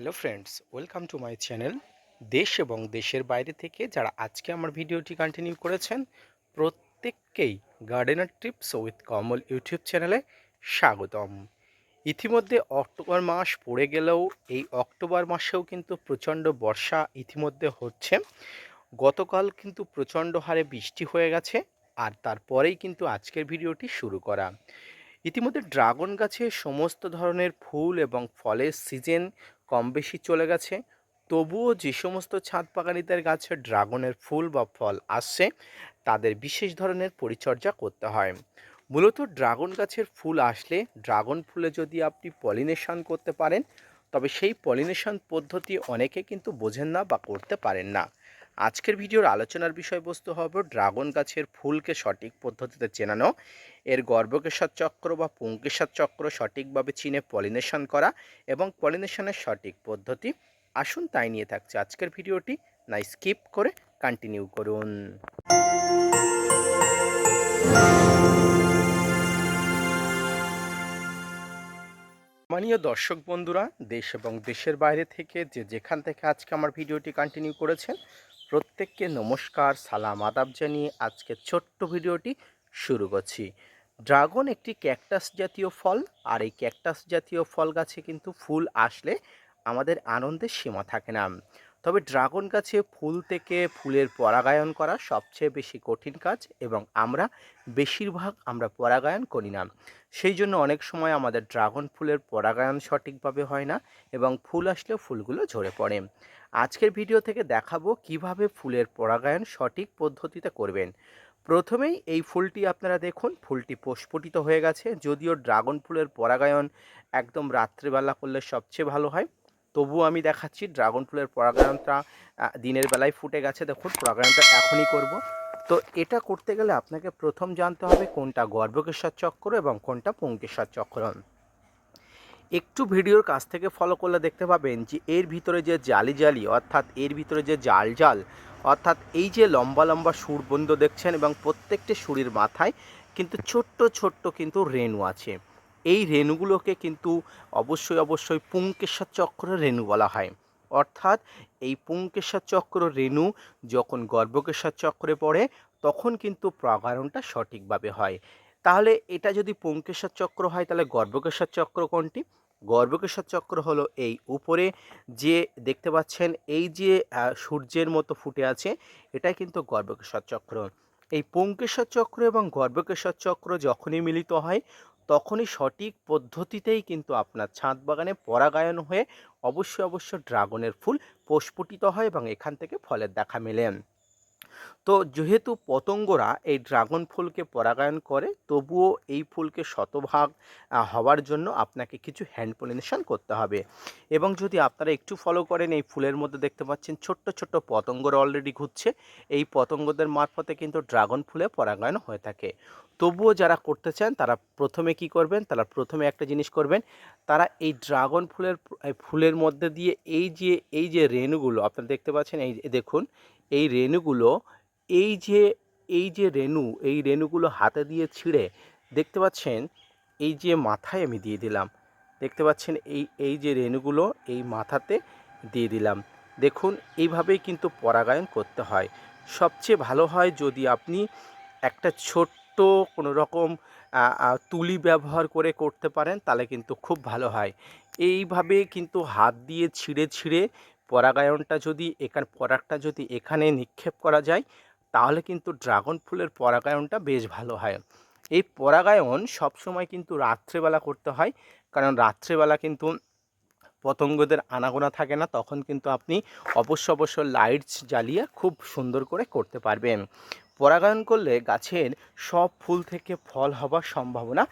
Hello friends, welcome to my channel. দেশ এবং দেশের বাইরে থেকে যারা আজকে আমার ভিডিওটি কন্টিনিউ করেছেন, প্রত্যেককেই gardener tips with Kamal YouTube চ্যানেলে স্বাগতম। ইতিমধ্যে অক্টোবর মাস পড়ে গেলেও এই অক্টোবর মাসেও কিন্তু প্রচণ্ড বর্ষা ইতিমধ্যে হচ্ছে। গতকাল কিন্তু প্রচণ্ড হারে বৃষ্টি হয়ে গেছে আর তারপরেই কিন্তু আজকের ভিডিওটি শুরু করা। ইতিমধ্যে ড্রাগন গাছে সমস্ত ধরনের ফুল এবং ফলের সিজন কম বেশি চলে গেছে। তবুও যে সমস্ত ছাদ বাগানিদের গাছে ড্রাগনের ফুল বা ফল আসছে, তাদের বিশেষ ধরনের পরিচর্যা করতে হয়। মূলত ড্রাগন গাছের ফুল আসলে ড্রাগন ফুলে যদি আপনি পলিনেশন করতে পারেন, তবে সেই পলিনেশন পদ্ধতি অনেকে কিন্তু বোঝেন না বা করতে পারেন না। আজকের ভিডিওর আলোচনার বিষয়বস্তু হবে ড্রাগন গাছের ফুলকে সঠিক পদ্ধতিতে চেনানো, এর গর্ভকেশার চক্র বা পুঙ্কেশার চক্র সঠিকভাবে চিনে পলিনেশন করা এবং পলিনেশনের সঠিক পদ্ধতি। আসুন তাই নিয়ে থাকছে আজকের ভিডিওটি, না স্কিপ করে কন্টিনিউ করুন। মানীয় দর্শক বন্ধুরা, দেশ এবং দেশের বাইরে থেকে যে যেখান থেকে আজকে আমার ভিডিওটি কন্টিনিউ করেছেন প্রত্যেককে নমস্কার, সালাম, আদাব জানিয়ে আজকে ছোট্ট ভিডিওটি শুরু করছি। ড্রাগন একটি ক্যাকটাস জাতীয় ফল, আর এই ক্যাকটাস জাতীয় ফল গাছে কিন্তু ফুল আসলে আমাদের আনন্দের সীমা থাকে না। তবে ড্রাগন গাছে ফুল থেকে ফুলের পরাগায়ন করা সবচেয়ে বেশি কঠিন কাজ এবং আমরা বেশিরভাগ আমরা পরাগায়ন করি না। সেই জন্য অনেক সময় আমাদের ড্রাগন ফুলের পরাগায়ন সঠিকভাবে হয় না এবং ফুল আসলেও ফুলগুলো ঝরে পড়ে। আজকের ভিডিও থেকে দেখাবো কীভাবে ফুলের পরাগায়ন সঠিক পদ্ধতিতে করবেন। প্রথমেই এই ফুলটি আপনারা দেখুন, ফুলটি প্রস্ফুটিত হয়ে গেছে। যদিও ড্রাগন ফুলের পরাগায়ন একদম রাত্রেবেলা করলে সবচেয়ে ভালো হয়। তবুও আমি দেখাচ্ছি ড্রাগন ফুলের পরাগায়নটা দিনের বেলায় ফুটে গেছে। দেখুন, পরাগায়নটা এখনই করব। তো এটা করতে গেলে আপনাকে প্রথম জানতে হবে কোনটা গর্ভকেশ্বর চক্র এবং কোনটা পুঙ্কেশ্বর চক্র। একটু ভিডিওর কাছ থেকে ফলো করলে দেখতে পাবেন যে এর ভিতরে যে জালি জালি, অর্থাৎ এর ভিতরে যে জাল জাল, অর্থাৎ এই যে লম্বা লম্বা সুরবন্ধ দেখছেন এবং প্রত্যেকটি সুরির মাথায় কিন্তু ছোট্ট ছোট্ট কিন্তু রেণু আছে। এই রেণুগুলোকে কিন্তু অবশ্যই অবশ্যই পুঙ্কেশ্বর চক্র রেণু বলা হয়। অর্থাৎ এই পুঙ্কেশ্বর চক্র রেণু যখন গর্ভকেশ্বর চক্রে পড়ে, তখন কিন্তু প্রাগায়নটা সঠিকভাবে হয়। তাহলে এটা যদি পুঙ্কেশ্বর চক্র হয়, তাহলে গর্ভকেশ্বর চক্র কোনটি? গর্ভকেশ্বর চক্র হলো এই উপরে যে দেখতে পাচ্ছেন, এই যে সূর্যের মতো ফুটে আছে, এটাই কিন্তু গর্ভকেশ্বর চক্র। এই পুঙ্কেশ্বর চক্র এবং গর্ভকেশ্বর চক্র যখনই মিলিত হয় তখনই সঠিক পদ্ধতিতেই কিন্তু আপনার ছাদ বাগানে পরাগায়ন হয়ে অবশ্যই অবশ্য ড্রাগনের ফুল প্রস্ফুটিত হয় এবং এখান থেকে ফলের দেখা মেলে। তো যেহেতু পতঙ্গরা এই ড্রাগন ফুলকে পরাগায়ন করে, তবুও এই ফুলকে শতভাগ হওয়ার জন্য আপনাকে কিছু হ্যান্ড পলিনেশন করতে হবে। এবং যদি আপনারা একটু ফলো করেন, এই ফুলের মধ্যে দেখতে পাচ্ছেন ছোট্ট ছোট্ট পতঙ্গরা অলরেডি ঘুরছে। এই পতঙ্গদের মারফতে কিন্তু ড্রাগন ফুলে পরাগায়ন হয়ে থাকে। তবুও যারা করতে চান, তারা প্রথমে কি করবেন, তারা প্রথমে একটা জিনিস করবেন, তারা এই ড্রাগন ফুলের ফুলের মধ্যে দিয়ে এই যে এই যে রেণুগুলো, আপনারা দেখতে পাচ্ছেন, এই দেখুন এই রেণুগুলো, এই যে এই যে রেণু, এই রেণুগুলো হাতে দিয়ে ছিঁড়ে, দেখতে পাচ্ছেন? এই যে মাথায় আমি দিয়ে দিলাম। দেখতে পাচ্ছেন? এই এই যে রেণুগুলো এই মাথাতে দিয়ে দিলাম। দেখুন, এইভাবেই কিন্তু পরাগায়ন করতে হয়। সবচেয়ে ভালো হয় যদি আপনি একটা ছোট্ট কোনো রকম তুলি ব্যবহার করে করতে পারেন, তাহলে কিন্তু খুব ভালো হয়। এইভাবে কিন্তু হাত দিয়ে ছিঁড়ে ছিঁড়ে পরাগায়নটা যদি এখান, পরাগটা যদি এখানে নিক্ষেপ করা যায়, তাহলে কিন্তু ড্রাগন ফুলের পরাগায়নটা বেশ ভালো হয়। এই পরাগায়ন সবসময় কিন্তু রাত্রেবেলা করতে হয়, কারণ রাত্রেবেলা কিন্তু পতঙ্গদের আনাগোনা থাকে না, তখন কিন্তু আপনি অবশ্য অবশ্য লাইটস জ্বালিয়ে খুব সুন্দর করে করতে পারবেন। পরাগায়ন করলে গাছের সব ফুল থেকে ফল হবার সম্ভাবনা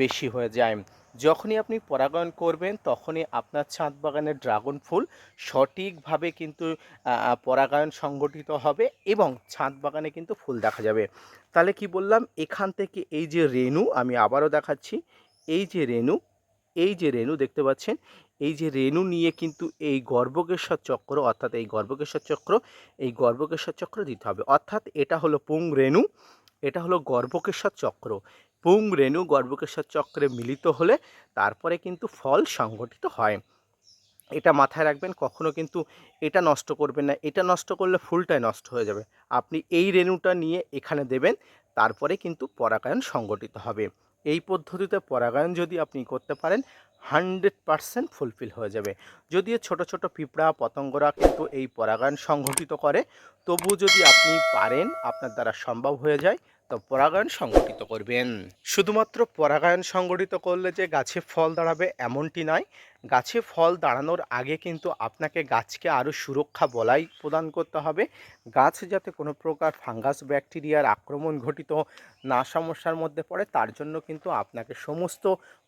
বেশি হয়ে যায়। যখনই আপনি পরাগায়ন করবেন, তখনই আপনার ছাদ বাগানের ড্রাগন ফুল সঠিকভাবে কিন্তু পরাগায়ন সংগঠিত হবে এবং ছাদ বাগানে কিন্তু ফুল দেখা যাবে। তাহলে কি বললাম? এখান থেকে এই যে রেণু, আমি আবারও দেখাচ্ছি। এই যে রেণু, এই যে রেণু দেখতে পাচ্ছেন? এই যে রেণু নিয়ে কিন্তু এই গর্ভকেশ্বর চক্র, অর্থাৎ এই গর্ভকেশ্বর চক্র, এই গর্ভকেশ্বর চক্র দিতে হবে। অর্থাৎ এটা হলো পুং রেণু, এটা হলো গর্ভকেশ্বর চক্র। পুং রেণু গর্ভকেশ্বর চক্রে মিলিত হলে তারপরে কিন্তু ফল সংগঠিত হয়। এটা মাথায় রাখবেন, কখনো কিন্তু এটা নষ্ট করবেন না, এটা নষ্ট করলে ফুলটাই নষ্ট হয়ে যাবে। আপনি এই রেণুটা নিয়ে এখানে দেবেন, তারপরে কিন্তু পরাগায়ন সংগঠিত হবে। এই পদ্ধতিতে পরাগায়ন যদি আপনি করতে পারেন, হান্ড্রেড পারসেন্ট ফুলফিল হয়ে যাবে। যদিও ছোট ছোট পিঁপড়া, পতঙ্গরা কিন্তু এই পরাগায়ন সংগঠিত করে তবু যদি আপনি পারেন, আপনার দ্বারা সম্ভব হয়ে যায়। পরাগায়ন সংগঠিত করবেন। শুধুমাত্র পরাগায়ন সংগঠিত করলে যে গাছে ফল দাঁড়াবে এমনটি নয়, গাছে ফল দাঁড়ানোর আগে কিন্তু আপনাকে গাছকে আরও সুরক্ষা বলাই প্রদান করতে হবে। গাছ যাতে কোনো প্রকার ফাঙ্গাস, ব্যাকটেরিয়ার আক্রমণ ঘটিত না সমস্যার মধ্যে পড়ে, তার জন্য কিন্তু আপনাকে সমস্ত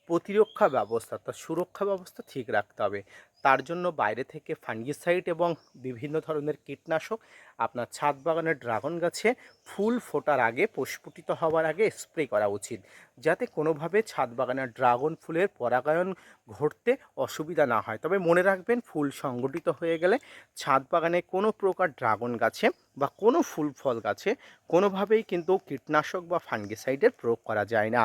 প্রতিরক্ষা ব্যবস্থা, অর্থাৎ সুরক্ষা ব্যবস্থা ঠিক রাখতে হবে। তার জন্য বাইরে থেকে ফাঙ্গিসাইড এবং বিভিন্ন ধরনের কীটনাশক আপনার ছাদ বাগানের ড্রাগন গাছে ফুল ফোটার আগে, প্রস্ফুটিত হওয়ার আগে স্প্রে করা উচিত, যাতে কোনোভাবে ছাদ বাগানের ড্রাগন ফুলের পরাগায়ন ঘটতে অসুবিধা না হয়। তবে মনে রাখবেন, ফুল সংগঠিত হয়ে গেলে ছাদ বাগানে কোনো প্রকার ড্রাগন গাছে বা কোনো ফুল ফল গাছে কোনোভাবেই কিন্তু কীটনাশক বা ফাঙ্গিসাইডের প্রয়োগ করা যায় না।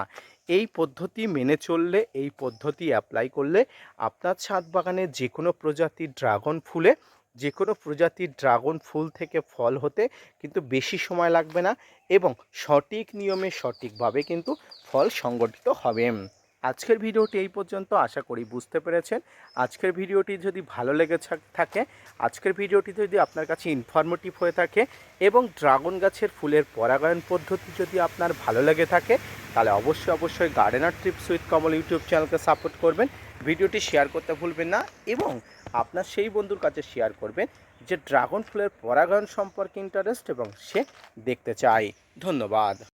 এই পদ্ধতি মেনে চললে, এই পদ্ধতি অ্যাপ্লাই করলে আপনার ছাদ বাগানে যে কোনো প্রজাতির ড্রাগন ফুলে যে কোনো প্রজাতির ড্রাগন ফুল থেকে ফল হতে কিন্তু বেশি সময় লাগবে না এবং সঠিক নিয়মে সঠিকভাবে কিন্তু ফল সংগঠিত হবে। আজকের ভিডিওটি এই পর্যন্ত। আশা করি বুঝতে পেরেছেন। আজকের ভিডিওটি যদি ভালো লেগে থাকে আজকের ভিডিওটি যদি আপনার কাছে ইনফরমেটিভ হয়ে থাকে এবং ড্রাগন গাছের ফুলের পরাগায়ন পদ্ধতি যদি আপনার ভালো লেগে থাকে, তাহলে অবশ্যই অবশ্যই gardener trips with Kamal YouTube চ্যানেলকে সাপোর্ট করবেন। ভিডিওটি শেয়ার করতে ভুলবেন না এবং আপনার সেই বন্ধুর কাছে শেয়ার করবেন যে ড্রাগন ফুলের পরাগায়ন সম্পর্কে ইন্টারেস্ট এবং সে দেখতে চায়। ধন্যবাদ।